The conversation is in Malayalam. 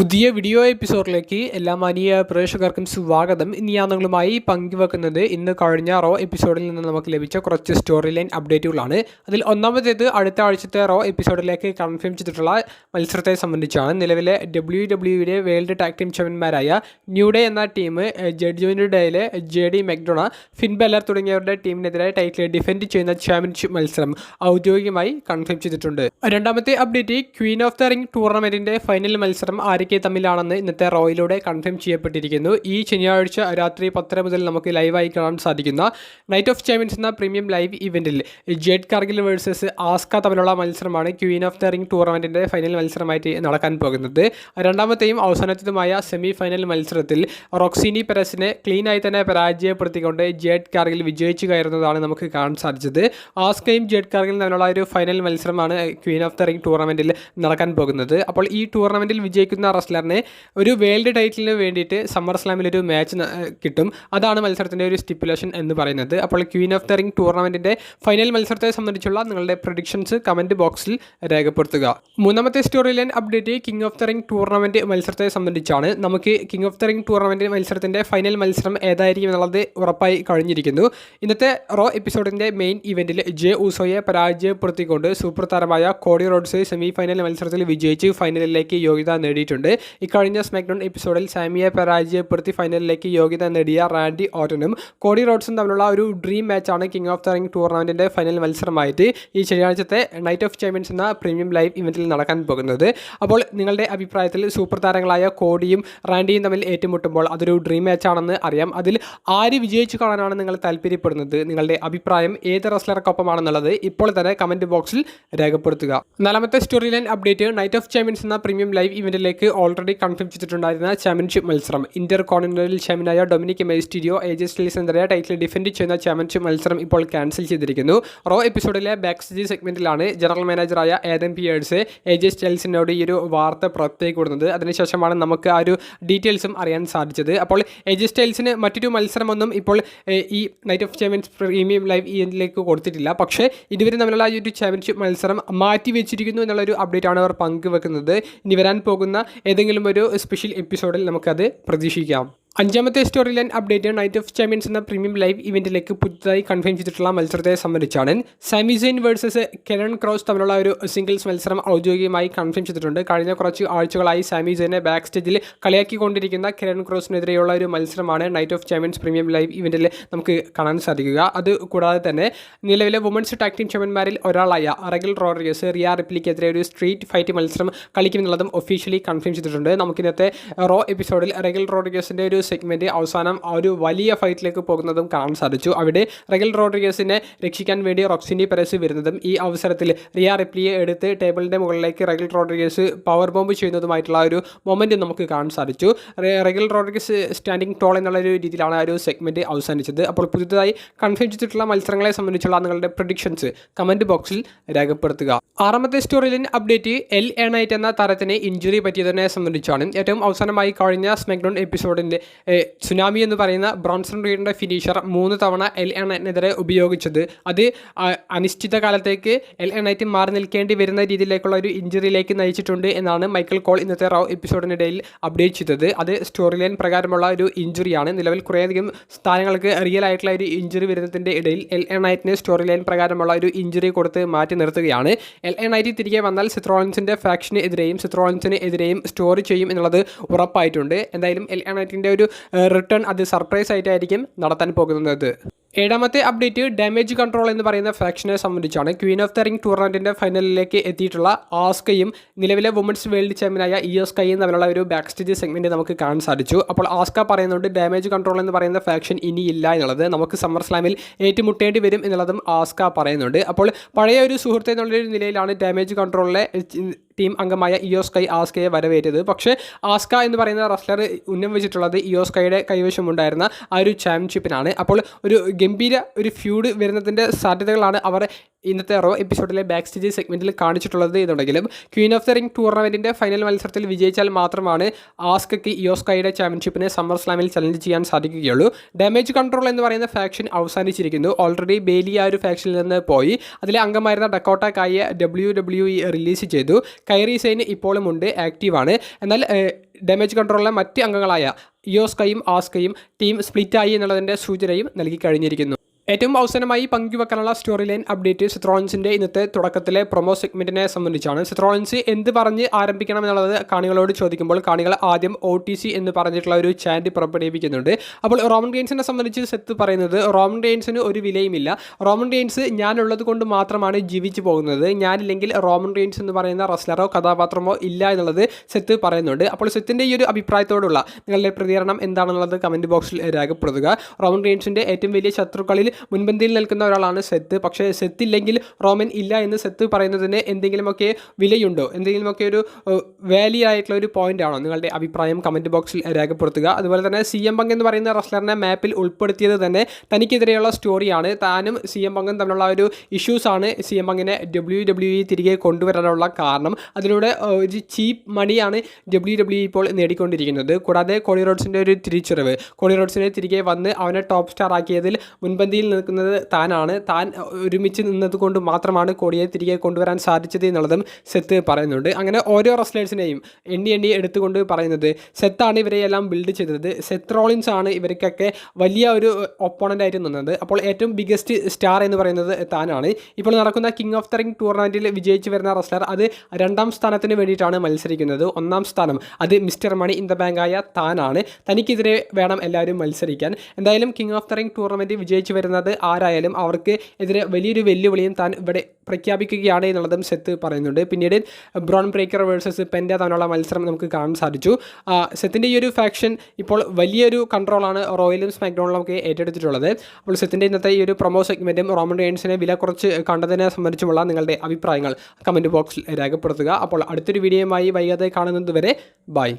പുതിയ വീഡിയോ എപ്പിസോഡിലേക്ക് എല്ലാ മാനിയ പ്രേക്ഷകർക്കും സ്വാഗതം. ഇന്ന് ഞാൻ നിങ്ങളുമായി പങ്കുവെക്കുന്നത് ഇന്ന് കഴിഞ്ഞ റോ എപ്പിസോഡിൽ നിന്ന് നമുക്ക് ലഭിച്ച കുറച്ച് സ്റ്റോറി ലൈൻ അപ്ഡേറ്റുകളാണ് അതിൽ ഒന്നാമത്തേത് അടുത്ത ആഴ്ചത്തെ റോ എപ്പിസോഡിലേക്ക് കൺഫേം ചെയ്തിട്ടുള്ള മത്സരത്തെ സംബന്ധിച്ചാണ്. നിലവിലെ ഡബ്ല്യു ഡബ്ല്യുയുടെ വേൾഡ് ടാക് ടീം ചാമ്പ്യന്മാരായ ന്യൂഡേ എന്ന ടീം ജഡ്ജുവിന്റെ ഡേയിലെ J D McDonagh Finn Balor തുടങ്ങിയവരുടെ ടീമിനെതിരെ ടൈറ്റിൽ ഡിഫെൻഡ് ചെയ്യുന്ന ചാമ്പ്യൻഷിപ്പ് മത്സരം ഔദ്യോഗികമായി കൺഫേം ചെയ്തിട്ടുണ്ട്. രണ്ടാമത്തെ update queen of the ring ടൂർണമെന്റിന്റെ final മത്സരം ആരൊക്കെ തമ്മിലാണെന്ന് ഇന്നത്തെ റോയിലൂടെ കൺഫേം ചെയ്യപ്പെട്ടിരിക്കുന്നു. ഈ ശനിയാഴ്ച രാത്രി പത്തര മുതൽ നമുക്ക് ലൈവായി കാണാൻ സാധിക്കുന്ന നൈറ്റ് ഓഫ് ചാമ്പ്യൻസ് എന്ന പ്രീമിയം ലൈവ് ഇവന്റിൽ ജെഡ് കാർഗിൽ വേഴ്സസ് ആസ്ക തമ്മിലുള്ള മത്സരമാണ് ക്വീൻ ഓഫ് ദ റിംഗ് ടൂർണമെന്റിന്റെ ഫൈനൽ മത്സരമായിട്ട് നടക്കാൻ പോകുന്നത്. രണ്ടാമത്തെയും അവസാനത്തേതുമായ സെമി ഫൈനൽ മത്സരത്തിൽ റോക്സിനി പെരസിനെ ക്ലീനായി തന്നെ പരാജയപ്പെടുത്തിക്കൊണ്ട് ജെഡ് കാർഗിൽ വിജയിച്ചു കയറുന്നതാണ് നമുക്ക് കാണാൻ സാധിച്ചത്. ആസ്കയും ജെഡ് കാർഗിൽ തമ്മിലുള്ള ഒരു ഫൈനൽ മത്സരമാണ് ക്വീൻ ഓഫ് ദ റിംഗ് ടൂർണമെന്റിൽ നടക്കാൻ പോകുന്നത്. അപ്പോൾ ഈ ടൂർണമെന്റിൽ വിജയിക്കുന്ന റസ്ലറിനെ ഒരു വേൾഡ് ടൈറ്റിലിന് വേണ്ടിയിട്ട് സമ്മർ സ്ലാമിൽ ഒരു മാച്ച് കിട്ടും. അതാണ് മത്സരത്തിന്റെ ഒരു സ്റ്റിപ്പുലേഷൻ എന്ന് പറയുന്നത്. അപ്പോൾ ക്വീൻ ഓഫ് ദ റിംഗ് ടൂർണമെന്റിന്റെ ഫൈനൽ മത്സരത്തെ സംബന്ധിച്ചുള്ള നിങ്ങളുടെ പ്രഡിക്ഷൻസ് കമന്റ് ബോക്സിൽ രേഖപ്പെടുത്തുക. മൂന്നാമത്തെ story line update king of the ring tournament മത്സരത്തെ സംബന്ധിച്ചാണ്. നമുക്ക് king of the ring tournament മത്സരത്തിന്റെ ഫൈനൽ മത്സരം ഏതായിരിക്കും എന്നുള്ളത് ഉറപ്പായി കഴിഞ്ഞിരിക്കുന്നു. ഇന്നത്തെ റോ എപ്പിസോഡിന്റെ മെയിൻ ഇവന്റിൽ ജെ ഊസോയെ പരാജയപ്പെടുത്തിക്കൊണ്ട് സൂപ്പർ താരമായ കോഡി റോഡ്സ് സെമി ഫൈനൽ മത്സരത്തിൽ വിജയിച്ച് ഫൈനലിലേക്ക് യോഗ്യത നേടിയിട്ടുണ്ട്. ഇക്കഴിഞ്ഞ സ്മാക്ഡൗൺ എപ്പിസോഡിൽ സാമിയെ പരാജയപ്പെടുത്തി ഫൈനലിലേക്ക് യോഗ്യത നേടിയ റാൻഡി ഓട്ടനും കോഡി റോഡ്സും തമ്മിലുള്ള ഒരു ഡ്രീം മാച്ചാണ് കിങ് ഓഫ് ദ റിംഗ് ടൂർണമെന്റിന്റെ ഫൈനൽ മത്സരമായിട്ട് ഈ ശനിയാഴ്ചത്തെ നൈറ്റ് ഓഫ് ചാമ്പ്യൻസ് എന്ന പ്രീമിയം ലൈവ് ഇവന്റിൽ നടക്കാൻ പോകുന്നത്. അപ്പോൾ നിങ്ങളുടെ അഭിപ്രായത്തിൽ സൂപ്പർ താരങ്ങളായ കോഡിയും റാൻഡിയും തമ്മിൽ ഏറ്റുമുട്ടുമ്പോൾ അതൊരു ഡ്രീം മാച്ചാണെന്ന് അറിയാം. അതിൽ ആര് വിജയിച്ചു കാണാനാണ് നിങ്ങൾ താല്പര്യപ്പെടുന്നത്? നിങ്ങളുടെ അഭിപ്രായം ഏത് റെസ്ലർക്കൊപ്പമാണെന്നുള്ളത് ഇപ്പോൾ തന്നെ കമന്റ് ബോക്സിൽ രേഖപ്പെടുത്തുക. നാലാമത്തെ story line update night of champions എന്ന പ്രീമിയം ലൈവ് ഇവന്റിലേക്ക് ഓൾറെഡി കൺഫേം ചെയ്തിട്ടുണ്ടായിരുന്ന ചാമ്പ്യൻഷിപ്പ് മത്സരം. ഇന്റർ കോണ്ടിനൽ ചാമ്പ്യനായ ഡൊമിനിക് മെസ്റ്റീരിയോ ഏജ് എന്നറിയ ടൈറ്റിൽ ഡിഫെൻഡ് ചെയ്യുന്ന ചാമ്പ്യൻഷിപ്പ് മത്സരം ഇപ്പോൾ ക്യാൻസൽ ചെയ്തിരിക്കുന്നു. റോ എപ്പിസോഡിലെ ബാക്ക് സ്റ്റേജ് സെഗ്മെന്റിലാണ് ജനറൽ മാനേജറായ ഏതൻ പിയേഴ്സ് ഏജസ് സ്റ്റൈൽസിനോട് ഈ ഒരു വാർത്ത പുറത്തേക്ക് വിടുന്നത്. അതിനുശേഷമാണ് നമുക്ക് ആ ഒരു ഡീറ്റെയിൽസും അറിയാൻ സാധിച്ചത്. അപ്പോൾ ഏജസ് സ്റ്റൈൽസിന് മറ്റൊരു മത്സരമൊന്നും ഇപ്പോൾ ഈ night of champions premium live ഇവന്റിലേക്ക് കൊടുത്തിട്ടില്ല. പക്ഷേ ഇതുവരെ തമ്മിലുള്ള ഈ ഒരു ചാമ്പ്യൻഷിപ്പ് മത്സരം മാറ്റി വെച്ചിരിക്കുന്നു എന്നുള്ളൊരു അപ്ഡേറ്റ് ആണ് അവർ പങ്കുവെക്കുന്നത്. ഇനി വരാൻ പോകുന്ന ഏതെങ്കിലും ഒരു സ്പെഷ്യൽ എപ്പിസോഡിൽ നമുക്കത് പ്രതീക്ഷിക്കാം. അഞ്ചാമത്തെ story line update night of champions എന്ന പ്രീമിയം ലൈവ് ഇവന്റിലേക്ക് പുതുതായി കൺഫേം ചെയ്തിട്ടുള്ള മത്സരത്തെ സംബന്ധിച്ചാണ്. സാമിസൈൻ വേഴ്സസ് കെരൺ ക്രോസ് തമ്മിലുള്ള ഒരു സിംഗിൾസ് മത്സരം ഔദ്യോഗികമായി കൺഫേം ചെയ്തിട്ടുണ്ട്. കഴിഞ്ഞ കുറച്ച് ആഴ്ചകളായി സാമിസൈനെ ബാക്ക് സ്റ്റേജിൽ കളിയാക്കിക്കൊണ്ടിരിക്കുന്ന കെരൺ ക്രോസിനെതിരെയുള്ള ഒരു മത്സരമാണ് night of champions premium live ഇവന്റിൽ നമുക്ക് കാണാൻ സാധിക്കുക. അത് കൂടാതെ തന്നെ നിലവിലെ വുമൻസ് ടാക് ടീം ചാമ്പ്യന്മാരിൽ ഒരാളായ അറഗിൽ റോഡ്രിഗസ് റിയ റിപ്ലിക്കെതിരെ ഒരു സ്ട്രീറ്റ് ഫൈറ്റ് മത്സരം കളിക്കുമെന്നുള്ളതും ഒഫീഷ്യലി കൺഫേം ചെയ്തിട്ടുണ്ട്. നമുക്ക് ഇന്നത്തെ റോ എപ്പിസോഡിൽ അറഗിൽ റോഡ്രിഗസിന്റെ ഒരു സെഗ്മെന്റ് അവസാനം ആ ഒരു വലിയ ഫൈറ്റിലേക്ക് പോകുന്നതും കാണാൻ സാധിച്ചു. അവിടെ റഗൽ റോഡ്രിഗസിനെ രക്ഷിക്കാൻ വേണ്ടി റോക്സിനി പെരസ് വരുന്നതും ഈ അവസരത്തിൽ റിയ റിപ്ലിയെ എടുത്ത് ടേബിളിന്റെ മുകളിലേക്ക് റഗൽ റോഡ്രിഗസ് പവർ ബോംബ് ചെയ്യുന്നതുമായിട്ടുള്ള ഒരു മൊമെന്റ് നമുക്ക് കാണാൻ സാധിച്ചു. റെഗൽ റോഡ്രിഗസ് സ്റ്റാൻഡിങ് ടോൾ എന്നുള്ള ഒരു രീതിയിലാണ് ആ ഒരു സെഗ്മെന്റ് അവസാനിച്ചത്. അപ്പോൾ പുതുതായി കൺഫേം ചെയ്തിട്ടുള്ള മത്സരങ്ങളെ സംബന്ധിച്ചുള്ള നിങ്ങളുടെ പ്രൊഡിക്ഷൻസ് കമന്റ് ബോക്സിൽ രേഖപ്പെടുത്തുക. ആറാമത്തെ സ്റ്റോറിയിലെ അപ്ഡേറ്റ് എൽ എണൈറ്റ് എന്ന താരത്തിന് ഇഞ്ചുറി പറ്റിയതിനെ സംബന്ധിച്ചാണ്. ഏറ്റവും അവസാനമായി കഴിഞ്ഞ സ്മാക്ഡൗൺ എപ്പിസോഡിന്റെ സുനാമി എന്ന് പറയുന്ന ബ്രോൺസൺ റീഡിന്റെ ഫിനിഷർ മൂന്ന് തവണ എൽ എൻ നൈറ്റിനെതിരെ ഉപയോഗിച്ചത്. അത് അനിശ്ചിത കാലത്തേക്ക് എൽ എൻ ഐറ്റി മാറി നിൽക്കേണ്ടി വരുന്ന രീതിയിലേക്കുള്ള ഒരു ഇഞ്ചുറിയിലേക്ക് നയിച്ചിട്ടുണ്ട് എന്നാണ് മൈക്കിൾ കോൾ ഇന്നത്തെ റോ എപ്പിസോഡിനിടയിൽ അപ്ഡേറ്റ് ചെയ്തത്. അത് സ്റ്റോറി ലൈൻ പ്രകാരമുള്ള ഒരു ഇഞ്ചുറിയാണ് നിലവിൽ കുറേയധികം സ്ഥാനങ്ങൾക്ക് റിയൽ ആയിട്ടുള്ള ഒരു ഇഞ്ചുറി വരുന്നതിന്റെ ഇടയിൽ എൽ എൻ നൈറ്റിന് സ്റ്റോറി ലൈൻ പ്രകാരമുള്ള ഒരു ഇഞ്ചുറി കൊടുത്ത് മാറ്റി നിർത്തുകയാണ്. എൽ എൻ നൈറ്റ് തിരികെ വന്നാൽ സിത്രോളൻസിന്റെ ഫാക്ഷന് എതിരെയും സിത്രോളൻസിന് എതിരെയും സ്റ്റോറി ചെയ്യും എന്നുള്ളത് ഉറപ്പായിട്ടുണ്ട്. എന്തായാലും എൽ എൻ നൈറ്റിന്റെ ഒരു റിട്ടേൺ അത് സർപ്രൈസ് ആയിട്ടായിരിക്കും നടത്താൻ പോകുന്നത്. ഏഴാമത്തെ അപ്ഡേറ്റ് ഡാമേജ് കൺട്രോൾ എന്ന് പറയുന്ന ഫാക്ഷനെ സംബന്ധിച്ചാണ് ക്വീൻ ഓഫ് ദ റിംഗ് ടൂർണമെന്റിന്റെ ഫൈനലിലേക്ക് എത്തിയിട്ടുള്ള ആസ്കയും നിലവിലെ വുമൻസ് വേൾഡ് ചാമ്പ്യനായ ഇ എസ് കൈയും തമ്മിലുള്ള ഒരു ബാക്ക് സ്റ്റേജ് സെഗ്മെന്റ് നമുക്ക് കാണാൻ സാധിച്ചു. അപ്പോൾ ആസ്ക പറയുന്നുണ്ട് ഡാമേജ് കൺട്രോൾ എന്ന് പറയുന്ന ഫാക്ഷൻ ഇല്ല എന്നുള്ളത് നമുക്ക് സമ്മർ സ്ലാമിൽ ഏറ്റുമുട്ടേണ്ടി വരും എന്നുള്ളതും ആസ്ക പറയുന്നുണ്ട്. അപ്പോൾ പഴയ ഒരു സുഹൃത്ത് എന്നുള്ളൊരു നിലയിലാണ് ഡാമേജ് കൺട്രോളിലെ ടീം അംഗമായ ഇയോസ്കൈ ആസ്കയെ വരവേറ്റത്. പക്ഷേ ആസ്ക എന്ന് പറയുന്ന റസ്ലർ ഉന്നം വെച്ചിട്ടുള്ളത് ഇയോസ്കയുടെ കൈവശമുണ്ടായിരുന്ന ആ ഒരു ചാമ്പ്യൻഷിപ്പിനാണ് അപ്പോൾ ഒരു ഗംഭീര ഒരു ഫ്യൂഡ് വരുന്നതിന്റെ സാധ്യതകളാണ് അവർ ഇന്നത്തെ റോ എപ്പിസോഡിലെ ബാക്ക് സ്റ്റേജ് സെഗ്മെന്റിൽ കാണിച്ചിട്ടുള്ളത് എന്നുണ്ടെങ്കിലും ക്വീൻ ഓഫ് ദ റിംഗ് ടൂർണമെന്റിന്റെ ഫൈനൽ മത്സരത്തിൽ വിജയിച്ചാൽ മാത്രമാണ് ആസ്കയ്ക്ക് യോസ്കയുടെ ചാമ്പ്യൻഷിപ്പിനെ സമ്മർ സ്ലാമിൽ ചലഞ്ച് ചെയ്യാൻ സാധിക്കുകയുള്ളൂ. ഡാമേജ് കൺട്രോൾ എന്ന് പറയുന്ന ഫാക്ഷൻ അവസാനിച്ചിരിക്കുന്നു. ഓൾറെഡി ബേലി ആ ഒരു ഫാക്ഷനിൽ നിന്ന് പോയി. അതിലെ അംഗമായിരുന്ന ഡക്കോട്ട കായെ ഡബ്ല്യു ഡബ്ല്യു ഇ റിലീസ് ചെയ്തു. കൈറി സൈൻ ഇപ്പോഴും ഉണ്ട് ആക്റ്റീവാണ് എന്നാൽ ഡാമേജ് കൺട്രോളിലെ മറ്റ് അംഗങ്ങളായ ഇയോസ്കയും ആസ്കയും ടീം സ്പ്ലിറ്റായി എന്നുള്ളതിന്റെ സൂചനയും നൽകി കഴിഞ്ഞിരിക്കുന്നു. ഏറ്റവും അവസാനമായി പങ്കുവെക്കാനുള്ള സ്റ്റോറി ലൈൻ അപ്ഡേറ്റ് സിത്രോളൻസിന്റെ ഇന്നത്തെ തുടക്കത്തിലെ പ്രൊമോ സെഗ്മെന്റിനെ സംബന്ധിച്ചാണ്. സിത്രോളൻസ് എന്ത് പറഞ്ഞ് ആരംഭിക്കണം എന്നുള്ളത് കാണികളോട് ചോദിക്കുമ്പോൾ കാണികൾ ആദ്യം ഒ ടി സി എന്ന് പറഞ്ഞിട്ടുള്ള ഒരു ചാൻഡ് പുറപ്പെടുവിക്കുന്നുണ്ട്. അപ്പോൾ റോമൻ ഗെയിൻസിനെ സംബന്ധിച്ച് സെത്ത് പറയുന്നത് റോമൻ ഗെയിൻസിന് ഒരു വിലയുമില്ല. റോമൻ ഗെയിൻസ് ഞാനുള്ളത് കൊണ്ട് മാത്രമാണ് ജീവിച്ചു പോകുന്നത്. ഞാനില്ലെങ്കിൽ റോമൻ ഗെയിൻസ് എന്ന് പറയുന്ന റസ്ലറോ കഥാപാത്രമോ ഇല്ല എന്നുള്ളത് സെത്ത് പറയുന്നുണ്ട്. അപ്പോൾ സെത്തിന്റെ ഈ ഒരു അഭിപ്രായത്തോടുള്ള നിങ്ങളുടെ പ്രതികരണം എന്താണെന്നുള്ളത് കമന്റ് ബോക്സിൽ രേഖപ്പെടുത്തുക. റോമൻ ഗെയിൻസിന്റെ ഏറ്റവും വലിയ ശത്രുക്കളിൽ മുൻപന്തിയിൽ നിൽക്കുന്ന ഒരാളാണ് സെത്ത്. പക്ഷേ സെത്ത് ഇല്ലെങ്കിൽ റോമൻ ഇല്ല എന്ന് സെത്ത് പറയുന്നതിന് എന്തെങ്കിലുമൊക്കെ വിലയുണ്ടോ? എന്തെങ്കിലുമൊക്കെ ഒരു വാലിയ ആയിട്ടുള്ള ഒരു പോയിന്റ് ആണോ? നിങ്ങളുടെ അഭിപ്രായം കമന്റ് ബോക്സിൽ രേഖപ്പെടുത്തുക. അതുപോലെ തന്നെ സി എം പങ്ക് എന്ന് പറയുന്ന റസ്ലറിനെ മാപ്പിൽ ഉൾപ്പെടുത്തിയത് തന്നെ തനിക്കെതിരെയുള്ള സ്റ്റോറിയാണ് താനും സി എം പങ്കും തമ്മിലുള്ള ഒരു ഇഷ്യൂസാണ് സി എം പങ്കിനെ ഡബ്ല്യു ഡബ്ല്യു ഇ തിരികെ കൊണ്ടുവരാനുള്ള കാരണം. അതിലൂടെ ഒരു ചീപ്പ് മണിയാണ് ഡബ്ല്യു ഡബ്ല്യു ഇപ്പോൾ നേടിക്കൊണ്ടിരിക്കുന്നത്. കൂടാതെ കോളി റോഡ്സിന്റെ ഒരു തിരിച്ചറിവ്. കോളി റോഡ്സിനെ തിരികെ വന്ന് അവനെ ടോപ്പ് സ്റ്റാർ ആക്കിയതിൽ മുൻപന്തിയിൽ നിൽക്കുന്നത് താനാണ്. താൻ ഒരുമിച്ച് നിന്നത് കൊണ്ട് മാത്രമാണ് കോടിയെ തിരികെ കൊണ്ടുവരാൻ സാധിച്ചത് എന്നുള്ളതും സെത്ത് പറയുന്നുണ്ട്. അങ്ങനെ ഓരോ റെസ്ലേഴ്സിനെയും എണ്ണി എണ്ണി എടുത്തുകൊണ്ട് പറയുന്നത് സെത്താണ് ഇവരെയെല്ലാം ബിൽഡ് ചെയ്തത്. സെത്ത് റോളിൻസ് ആണ് ഇവർക്കൊക്കെ വലിയ ഒരു ഒപ്പോണന്റ് ആയിട്ട് നിന്നത്. അപ്പോൾ ഏറ്റവും ബിഗസ്റ്റ് സ്റ്റാർ എന്ന് പറയുന്നത് താനാണ്. ഇപ്പോൾ നടക്കുന്ന കിങ് ഓഫ് ദ റിംഗ് ടൂർണമെന്റിൽ വിജയിച്ച് വരുന്ന റെസ്ലർ അത് രണ്ടാം സ്ഥാനത്തിന് വേണ്ടിയിട്ടാണ് മത്സരിക്കുന്നത്. ഒന്നാം സ്ഥാനം അത് മിസ്റ്റർ മണി ഇൻ ദ ബാങ്കായ താനാണ്. തനിക്കെതിരെ വേണം എല്ലാവരും മത്സരിക്കാൻ. എന്തായാലും king of the ring tournament വിജയിച്ച് വരുന്നത് ആരായാലും അവർക്ക് എതിരെ വലിയൊരു വെല്ലുവിളിയും താൻ ഇവിടെ പ്രഖ്യാപിക്കുകയാണ് എന്നുള്ളതും സെത്ത് പറയുന്നുണ്ട്. പിന്നീട് ബ്രോൺ ബ്രേക്കർ വേഴ്സസ് പെൻഡ തമ്മിലുള്ള മത്സരം നമുക്ക് കാണാൻ സാധിച്ചു. സെത്തിന്റെ ഈ ഒരു ഫാക്ഷൻ ഇപ്പോൾ വലിയൊരു കൺട്രോളാണ് റോയലും സ്മാക്ഡോണിലും ഒക്കെ ഏറ്റെടുത്തിട്ടുള്ളത്. അപ്പോൾ സെത്തിന്റെ ഇന്നത്തെ ഈ ഒരു പ്രൊമോ സെഗ്മെന്റും റോമൻ റെയിൻസിനെ വില കുറച്ച് കണ്ടതിനെ സംബന്ധിച്ചുമുള്ള നിങ്ങളുടെ അഭിപ്രായങ്ങൾ കമന്റ് ബോക്സിൽ രേഖപ്പെടുത്തുക. അപ്പോൾ അടുത്തൊരു വീഡിയോയുമായി വൈകാതെ കാണുന്നത് വരെ ബൈ.